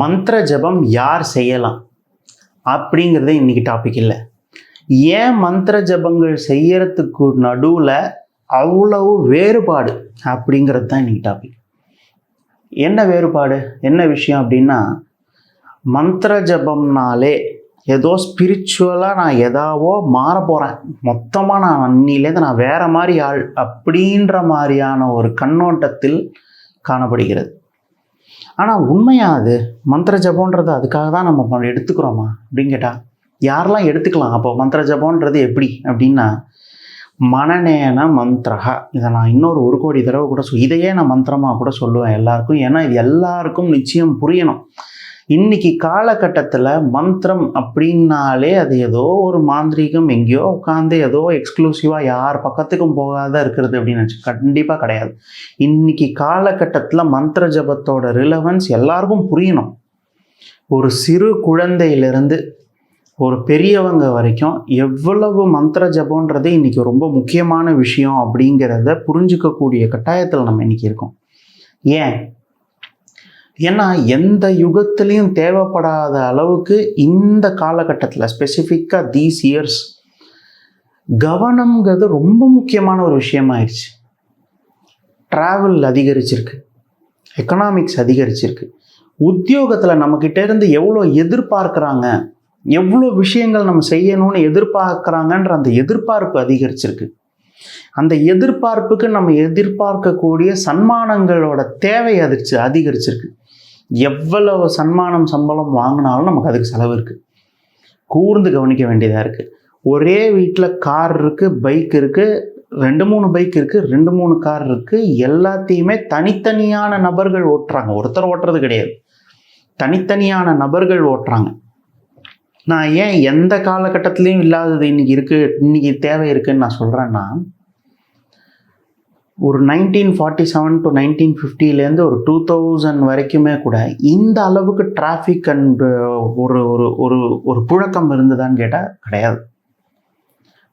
மந்திர ஜபம் யார் செய்யலாம் அப்படிங்கிறதே இன்னைக்கு டாபிக் இல்லை. ஏன் மந்திர ஜபங்கள் செய்யறதுக்கு நடுவில் அவ்வளவு வேறுபாடு அப்படிங்கிறது தான் இன்னைக்கு டாபிக் என்ன வேறுபாடு? என்ன விஷயம் அப்படின்னா மந்திர ஜபம்னாலே ஏதோ ஸ்பிரிச்சுவலாக நான் எதாவோ மாற போகிறேன் மொத்தமாக நான் அன்னிலேருந்து நான் வேறு மாதிரி ஆள் அப்படின்ற மாதிரியான ஒரு கண்ணோட்டத்தில் காணப்படுகிறது. ஆனால் உண்மையாக அது? மந்திர ஜபோன்றது அதுக்காக தான் நம்ம எடுத்துக்கிறோமா? அப்படின்னு கேட்டால் யாரெல்லாம் எடுத்துக்கலாம்? அப்போ மந்திர ஜபோன்றது எப்படி? அப்படின்னா மனநேன மந்திரகா இதை நான் இன்னொரு ஒரு கோடி தடவை கூட சொல் இதையே நான் மந்திரமாக கூட சொல்லுவேன் எல்லாருக்கும். ஏன்னா இது எல்லாருக்கும் நிச்சயம் புரியணும். இன்னைக்கு காலகட்டத்தில் மந்திரம் அப்படின்னாலே அது ஏதோ ஒரு மாந்திரீகம் எங்கேயோ உட்காந்து ஏதோ எக்ஸ்க்ளூசிவாக யார் பக்கத்துக்கும் போகாத இருக்கிறது அப்படின்னு நினச்சி கண்டிப்பாக கிடையாது. இன்னைக்கு காலகட்டத்தில் மந்திர ஜபத்தோட ரிலவன்ஸ் எல்லாருக்கும் புரியணும். ஒரு சிறு குழந்தையிலிருந்து ஒரு பெரியவங்க வரைக்கும் எவ்வளவு மந்திர ஜபம்ன்றது இன்றைக்கி ரொம்ப முக்கியமான விஷயம் அப்படிங்கிறத புரிஞ்சுக்கக்கூடிய கட்டாயத்தில் நம்ம இன்றைக்கி இருக்கோம். ஏன்? ஏன்னா எந்த யுகத்துலேயும் தேவைப்படாத அளவுக்கு இந்த காலகட்டத்தில் ஸ்பெசிஃபிக்காக தீஸ் இயர்ஸ் கவனம்ங்கிறது ரொம்ப முக்கியமான ஒரு விஷயமாயிடுச்சு ட்ராவல் அதிகரிச்சிருக்கு. எக்கனாமிக்ஸ் அதிகரிச்சிருக்கு. உத்தியோகத்தில் நம்மக்கிட்ட இருந்து எவ்வளோ எதிர்பார்க்குறாங்க எவ்வளோ விஷயங்கள் நம்ம செய்யணும்னு எதிர்பார்க்குறாங்கன்ற அந்த எதிர்பார்ப்பு அதிகரிச்சிருக்கு. அந்த எதிர்பார்ப்புக்கு நம்ம எதிர்பார்க்கக்கூடிய சன்மானங்களோட தேவை அதிர்ச்சி அதிகரிச்சிருக்கு. எவ்வளவு சன்மானம் சம்பளம் வாங்கினாலும் நமக்கு அதுக்கு செலவு இருக்குது கூர்ந்து கவனிக்க வேண்டியதாக இருக்குது ஒரே வீட்டில் கார் இருக்குது பைக் இருக்குது ரெண்டு மூணு பைக் இருக்குது ரெண்டு மூணு கார் இருக்குது எல்லாத்தையுமே தனித்தனியான நபர்கள் ஓட்டுறாங்க. ஒருத்தர் ஓட்டுறது கிடையாது. தனித்தனியான நபர்கள் ஓட்டுறாங்க. நான் ஏன் எந்த காலகட்டத்திலையும் இல்லாதது இன்றைக்கி இருக்குது இன்றைக்கி தேவை இருக்குன்னு நான் சொல்கிறேன்னா ஒரு nineteen forty seven to nineteen ஃபிஃப்டிலேருந்து ஒரு டூ தௌசண்ட் வரைக்குமே கூட இந்த அளவுக்கு டிராஃபிக் அண்ட் ஒரு ஒரு ஒரு ஒரு புழக்கம் இருந்ததான்னு கேட்டால் கிடையாது.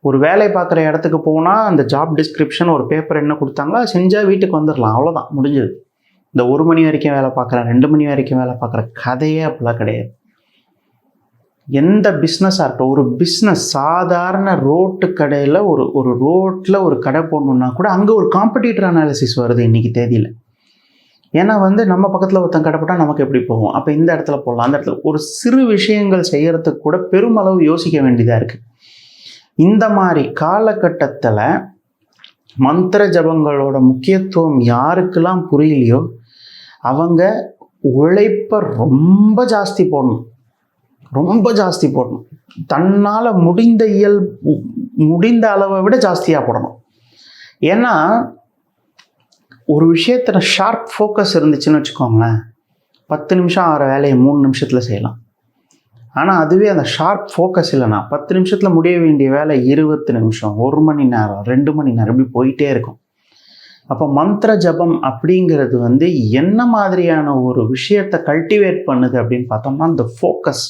ஒரு வேலை பார்க்குற இடத்துக்கு போனால் அந்த ஜாப் டிஸ்கிரிப்ஷன் ஒரு பேப்பர் என்ன கொடுத்தாங்களோ செஞ்சால் வீட்டுக்கு வந்துடலாம் அவ்வளோதான் முடிஞ்சது. இந்த ஒரு மணி வரைக்கும் வேலை பார்க்குறேன் ரெண்டு மணி வரைக்கும் வேலை பார்க்குற கதையே அப்படிலாம் கிடையாது. எந்த பிஸ்னஸாக இருக்கட்டும் ஒரு பிஸ்னஸ் சாதாரண ரோட்டு கடையில் ஒரு ஒரு ரோட்டில் ஒரு கடை போடணுன்னா கூட அங்கே ஒரு காம்படிட்டர் அனாலிசிஸ் வருது இன்றைக்கி தேதியில். ஏன்னா வந்து நம்ம பக்கத்தில் ஒருத்தன் கடை போட்டால் நமக்கு எப்படி போகும்? அப்போ இந்த இடத்துல போடலாம் அந்த இடத்துல. ஒரு சிறு விஷயங்கள் செய்கிறதுக்கு கூட பெருமளவு யோசிக்க வேண்டியதாக இருக்குது இந்த மாதிரி காலகட்டத்தில் மந்திர ஜபங்களோட முக்கியத்துவம் யாருக்கெல்லாம் புரியலையோ அவங்க உழைப்பை ரொம்ப ஜாஸ்தி போடணும். ரொம்ப ஜாஸ்தி போடணும். தன்னால் முடிந்த இயல் முடிந்த அளவை விட ஜாஸ்தியாக போடணும். ஏன்னா ஒரு விஷயத்தில் ஷார்ப் ஃபோக்கஸ் இருந்துச்சுன்னு வச்சுக்கோங்களேன் பத்து நிமிஷம் ஆகிற வேலையை மூணு நிமிஷத்தில் செய்யலாம். ஆனால் அதுவே அந்த ஷார்ப் ஃபோக்கஸ் இல்லைனா பத்து நிமிஷத்தில் முடிய வேண்டிய வேலை இருபத்தி நிமிஷம் ஒரு மணி நேரம் ரெண்டு மணி நேரம் இப்படி போயிட்டே இருக்கும். அப்போ மந்திர ஜபம் அப்படிங்கிறது வந்து என்ன மாதிரியான ஒரு விஷயத்தை கல்டிவேட் பண்ணுது அப்படின்னு பார்த்தோம்னா அந்த ஃபோக்கஸ்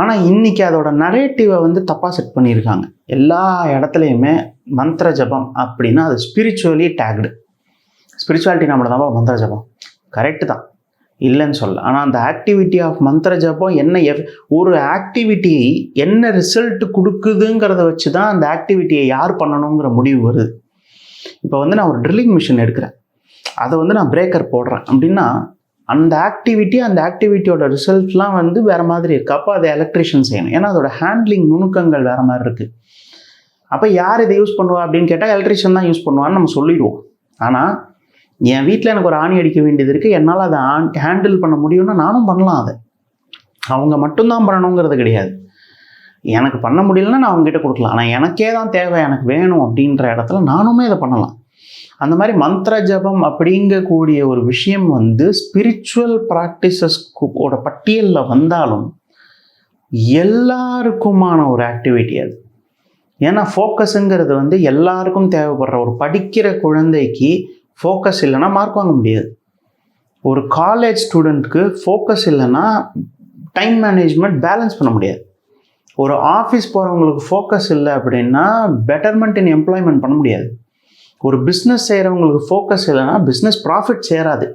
ஆனால் இன்றைக்கி அதோட நரேட்டிவை வந்து தப்பாக செட் பண்ணியிருக்காங்க. எல்லா இடத்துலையுமே மந்திர ஜபம் அப்படின்னா அது ஸ்பிரிச்சுவலி டேக்டு ஸ்பிரிச்சுவாலிட்டி நம்மளை தான் மந்திர ஜபம். கரெக்டு தான். இல்லைன்னு சொல்ல ஆனால் அந்த ஆக்டிவிட்டி ஆஃப் மந்திர ஜபம் என்ன எஃப் ஒரு ஆக்டிவிட்டி என்ன ரிசல்ட் கொடுக்குதுங்கிறத வச்சு தான் அந்த ஆக்டிவிட்டியை யார் பண்ணணுங்கிற முடிவு வருது. இப்போ வந்து நான் ஒரு ட்ரில்லிங் மிஷின் எடுக்கிறேன். அதை வந்து நான் பிரேக்கர் போடுறேன். அப்படின்னா அந்த ஆக்டிவிட்டி அந்த ஆக்டிவிட்டியோட ரிசல்ட்லாம் வந்து வேறு மாதிரி இருக்குது அப்போ அதை எலக்ட்ரிஷியன் செய்யணும். ஏன்னா அதோட ஹேண்ட்லிங் நுணுக்கங்கள் வேறு மாதிரி இருக்குது அப்போ யார் இதை யூஸ் பண்ணுவா அப்படின்னு கேட்டால் எலக்ட்ரிஷியன் தான் யூஸ் பண்ணுவான்னு நம்ம சொல்லிடுவோம். ஆனால் என் வீட்டில் எனக்கு ஒரு ஆணி அடிக்க வேண்டியது இருக்குது என்னால் அதை ஆன் ஹேண்டில் பண்ண முடியும்னா நானும் பண்ணலாம் அதை. அவங்க மட்டும்தான் பண்ணணுங்கிறது கிடையாது. எனக்கு பண்ண முடியலன்னா நான் அவங்ககிட்ட கொடுக்கலாம். ஆனால் எனக்கே தான் தேவை எனக்கு வேணும் அப்படின்ற இடத்துல நானுமே இதை பண்ணலாம். அந்த மாதிரி மந்திர ஜபம் அப்படிங்கக்கூடிய ஒரு விஷயம் வந்து ஸ்பிரிச்சுவல் ப்ராக்டிசஸ்கோட பட்டியலில் வந்தாலும் எல்லாருக்குமான ஒரு ஆக்டிவிட்டி அது. ஏன்னா ஃபோக்கஸுங்கிறது வந்து எல்லாருக்கும் தேவைப்படுற ஒரு படிக்கிற குழந்தைக்கு ஃபோக்கஸ் இல்லைன்னா மார்க் வாங்க முடியாது. ஒரு காலேஜ் ஸ்டூடெண்ட்க்கு ஃபோக்கஸ் இல்லைன்னா டைம் மேனேஜ்மெண்ட் பேலன்ஸ் பண்ண முடியாது. ஒரு ஆஃபீஸ் போகிறவங்களுக்கு ஃபோக்கஸ் இல்லை அப்படின்னா பெட்டர்மெண்ட் இன் எம்ப்ளாய்மெண்ட் பண்ண முடியாது. ஒரு பிஸ்னஸ் செய்கிறவங்களுக்கு ஃபோக்கஸ் இல்லைன்னா பிஸ்னஸ் ப்ராஃபிட் சேராது.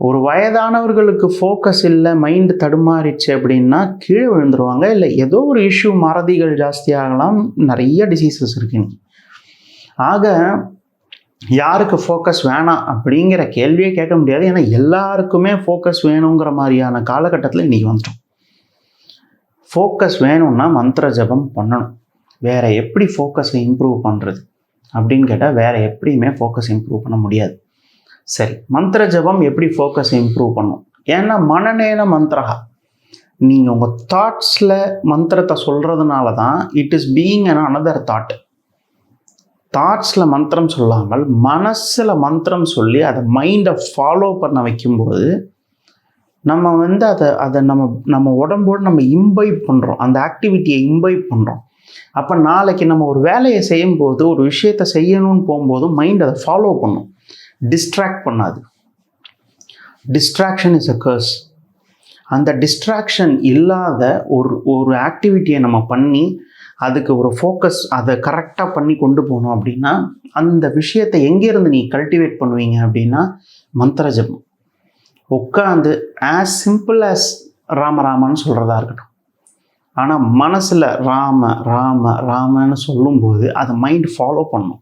ஒரு வயதானவர்களுக்கு ஃபோக்கஸ் இல்லை மைண்டு தடுமாறிச்சு அப்படின்னா கீழே விழுந்துருவாங்க. இல்லை ஏதோ ஒரு இஷ்யூ மறதிகள் ஜாஸ்தியாகலாம் நிறைய டிசீசஸ் இருக்குங்க ஆக யாருக்கு ஃபோக்கஸ் வேணாம் அப்படிங்கிற கேள்வியே கேட்க முடியாது. ஏன்னா எல்லாருக்குமே ஃபோக்கஸ் வேணுங்கிற மாதிரியான காலகட்டத்தில் இன்றைக்கி வந்துட்டோம். ஃபோக்கஸ் வேணும்னா மந்திர ஜபம் பண்ணணும். வேறு எப்படி ஃபோக்கஸை இம்ப்ரூவ் பண்ணுறது அப்படின்னு கேட்டால் வேறு எப்படியுமே ஃபோக்கஸ் இம்ப்ரூவ் பண்ண முடியாது. சரி மந்திர ஜபம் எப்படி ஃபோக்கஸ் இம்ப்ரூவ் பண்ணும்? ஏன்னா மனநேன மந்திரகா நீங்கள் உங்கள் தாட்ஸில் மந்திரத்தை சொல்கிறதுனால தான் it is being an another thought தாட்ஸில் மந்திரம் சொல்லாமல் மனசில் மந்திரம் சொல்லி அதை மைண்டை ஃபாலோ பண்ண வைக்கும்போது நம்ம வந்து அதை அதை நம்ம நம்ம உடம்போடு நம்ம இம்பை பண்ணுறோம் அந்த ஆக்டிவிட்டியை இம்பை பண்ணுறோம் அப்போ நாளைக்கு நம்ம ஒரு வேலையை செய்யும்போது ஒரு விஷயத்தை செய்யணும்னு போகும்போது மைண்ட் அதை ஃபாலோ பண்ணும். டிஸ்ட்ராக்ட் பண்ணாது. டிஸ்ட்ராக்ஷன் இஸ் அ கர்ஸ் அந்த டிஸ்ட்ராக்ஷன் இல்லாத ஒரு ஒரு ஆக்டிவிட்டியை நம்ம பண்ணி அதுக்கு ஒரு ஃபோக்கஸ் அதை கரெக்டாக பண்ணி கொண்டு போகணும் அப்படின்னா அந்த விஷயத்தை எங்கேருந்து நீ கல்டிவேட் பண்ணுவீங்க அப்படின்னா மந்திர ஜபம் உட்காந்து ஆஸ் சிம்பிள் ஆஸ் ராமராமன்னு சொல்கிறதா இருக்கட்டும். ஆனால் மனசில் ராம ராம ராமன்னு சொல்லும்போது அதை மைண்ட் ஃபாலோ பண்ணும்.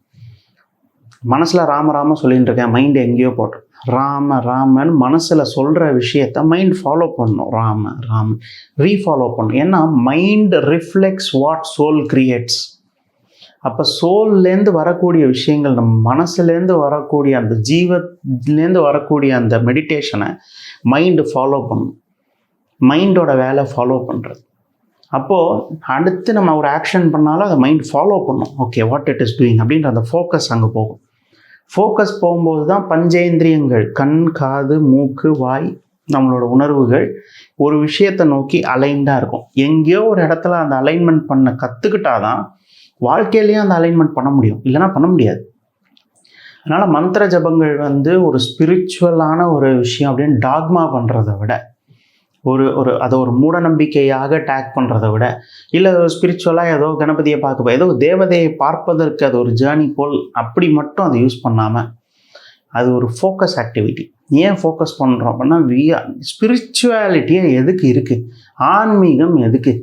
மனசில் ராம ராம சொல்லிகிட்டு இருக்கேன் மைண்டு எங்கேயோ போட்டோம். ராம ராமன்னு மனசில் சொல்கிற விஷயத்த மைண்ட் ஃபாலோ பண்ணும். ராம ராம ரீஃபாலோ பண்ணும். ஏன்னா mind reflects what soul creates அப்போ சோல்லேருந்து வரக்கூடிய விஷயங்கள் நம்ம மனசுலேருந்து வரக்கூடிய அந்த ஜீவத்துலேருந்து வரக்கூடிய அந்த மெடிடேஷனை மைண்டு ஃபாலோ பண்ணும். மைண்டோட வேலை ஃபாலோ பண்ணுறது அப்போது அடுத்து நம்ம ஒரு ஆக்ஷன் பண்ணாலும் அதை மைண்ட் ஃபாலோ பண்ணும். Okay what it is doing அப்படின்ற அந்த ஃபோக்கஸ் அங்கே போகும். ஃபோக்கஸ் போகும்போது தான் பஞ்சேந்திரியங்கள் கண் காது மூக்கு வாய் நம்மளோட உணர்வுகள் ஒரு விஷயத்தை நோக்கி அலைன்டாக இருக்கும். எங்கேயோ ஒரு இடத்துல அந்த அலைன்மெண்ட் பண்ண கற்றுக்கிட்டாதான் வாழ்க்கையிலையும் அந்த அலைன்மெண்ட் பண்ண முடியும். இல்லைனா பண்ண முடியாது. அதனால் மந்திர ஜபங்கள் வந்து ஒரு ஸ்பிரிச்சுவலான ஒரு விஷயம் அப்படின்னு டாக்மா பண்ணுறத விட ஒரு ஒரு அதை ஒரு மூட நம்பிக்கையாக டேக் பண்ணுறதை விட இல்லை ஸ்பிரிச்சுவலாக ஏதோ கணபதியை பார்க்க ஏதோ தேவதையை பார்ப்பதற்கு அது ஒரு ஜேர்னி போல் அப்படி மட்டும் அதை யூஸ் பண்ணாமல் அது ஒரு ஃபோக்கஸ் ஆக்டிவிட்டி ஏன் ஃபோக்கஸ் பண்ணுறோம் அப்படின்னா வி ஸ்பிரிச்சுவாலிட்டியே எதுக்கு இருக்குது ஆன்மீகம் எதுக்கு?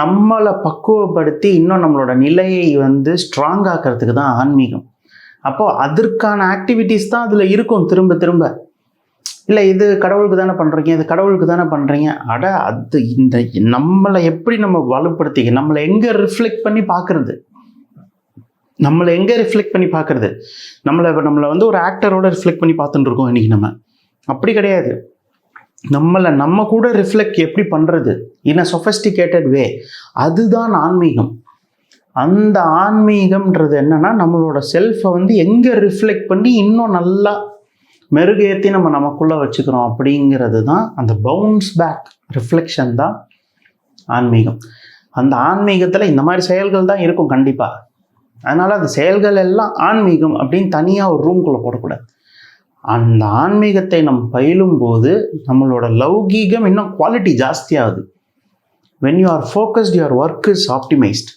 நம்மளை பக்குவப்படுத்தி இன்னும் நம்மளோட நிலையை வந்து ஸ்ட்ராங் ஆக்கிறதுக்கு தான் ஆன்மீகம். அப்போது அதற்கான ஆக்டிவிட்டீஸ் தான் அதில் இருக்கும் திரும்ப திரும்ப. இல்லை இது கடவுளுக்கு தானே பண்ணுறீங்க இது கடவுளுக்கு தானே பண்ணுறீங்க அட அது இந்த நம்மளை எப்படி நம்ம வலுப்படுத்திக்க நம்மளை எங்கே ரிஃப்ளெக்ட் பண்ணி பார்க்குறது நம்மளை எங்கே ரிஃப்ளெக்ட் பண்ணி பார்க்குறது நம்மளை நம்மளை வந்து ஒரு ஆக்டரோட ரிஃப்ளெக்ட் பண்ணி பார்த்துட்டு இருக்கோம் இன்றைக்கி நம்ம. அப்படி கிடையாது. நம்மளை நம்ம கூட ரிஃப்ளெக்ட் எப்படி பண்ணுறது இன் அ சொஃபஸ்டிகேட்டட் வே அதுதான் ஆன்மீகம். அந்த ஆன்மீகம்ன்றது என்னன்னா நம்மளோட செல்ஃபை வந்து எங்கே ரிஃப்ளெக்ட் பண்ணி இன்னும் நல்லா மெருகேற்றி நம்ம நமக்குள்ளே வச்சுக்கிறோம் அப்படிங்கிறது தான் அந்த பவுன்ஸ் பேக் ரிஃப்ளெக்ஷன் தான் ஆன்மீகம். அந்த ஆன்மீகத்தில் இந்த மாதிரி செயல்கள் தான் இருக்கும் கண்டிப்பாக அதனால் அந்த செயல்கள் எல்லாம் ஆன்மீகம் அப்படின்னு தனியாக ஒரு ரூம்குள்ளே போடக்கூடாது. அந்த ஆன்மீகத்தை நம்ம பயிலும்போது நம்மளோட லௌகீகம் இன்னும் quality ஜாஸ்தியாகுது. When you are focused your work is optimised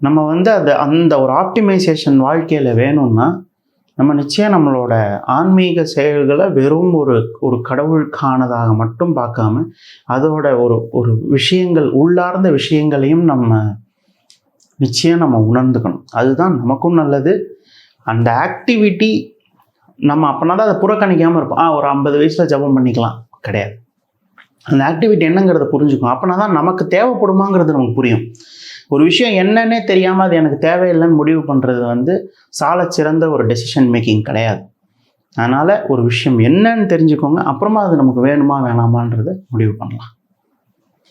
நம்ம வந்து அது அந்த ஒரு ஆப்டிமைசேஷன் வாழ்க்கையில் வேணும்னா நம்ம நிச்சயம் நம்மளோட ஆன்மீக செயல்களை வெறும் ஒரு ஒரு கடவுளுக்கானதாக மட்டும் பார்க்காம அதோட ஒரு ஒரு விஷயங்கள் உள்ளார்ந்த விஷயங்களையும் நம்ம நிச்சயம் நம்ம உணர்ந்துக்கணும். அதுதான் நமக்கும் நல்லது. அந்த ஆக்டிவிட்டி நம்ம அப்போனா தான் அதை புறக்கணிக்காமல் இருப்போம். ஆ ஒரு ஐம்பது வயசில் ஜபம் பண்ணிக்கலாம். கிடையாது. அந்த ஆக்டிவிட்டி என்னங்கிறத புரிஞ்சுக்கும் அப்போனா தான் நமக்கு தேவைப்படுமாங்கிறது நமக்கு புரியும். ஒரு விஷயம் என்னன்னே தெரியாமல் அது எனக்கு தேவையில்லைன்னு முடிவு பண்ணுறது வந்து சால சிறந்த ஒரு டெசிஷன் மேக்கிங் கிடையாது. அதனால் ஒரு விஷயம் என்னன்னு தெரிஞ்சுக்கோங்க. அப்புறமா அது நமக்கு வேணுமா வேணாமான்றதை முடிவு பண்ணலாம்.